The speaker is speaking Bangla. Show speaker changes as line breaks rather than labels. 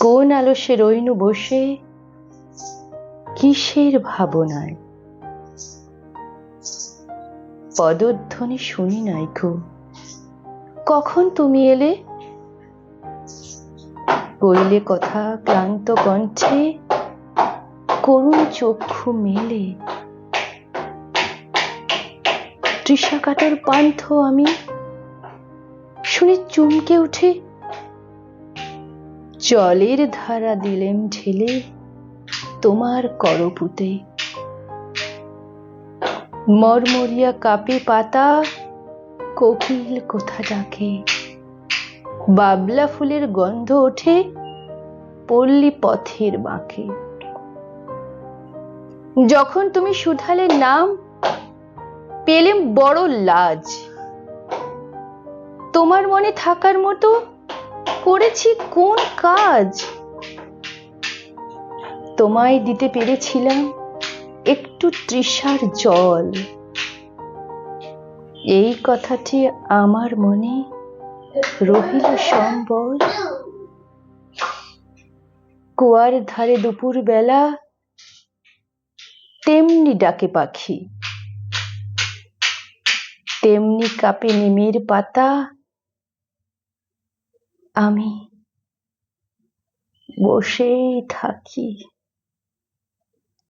কোন আলসে রইনু বসে? কিসের ভাবনায়? পদধ্বনি শুনি নাই গো। কখন তুমি এলে? কইলে কথা ক্লান্ত কণ্ঠে করুণ চক্ষু মেলে। তৃষা কাটার পান্থ আমি। শুনে চমকে উঠে জলের ধারা দিলেম ঢেলে তোমার করপুতে মরমরিয়া কাপে পাতা, কোকিল কোথা ডাকে? বাবলা ফুলের গন্ধ ওঠে পল্লী পথের বাঁকে। যখন তুমি শুধালে নাম পেলেম বড় লাজ। তোমার মনে থাকার মতো করেছি কোন কাজ? তোমায় দিতে পেরেছিলাম একটু তৃষার জল। এই কথাটি আমার মনে রহিল সম্বল। কুয়ার ধারে দুপুর বেলা তেমনি ডাকে পাখি। তেমনি কাপে নিমের পাতা। আমি বসেই থাকি।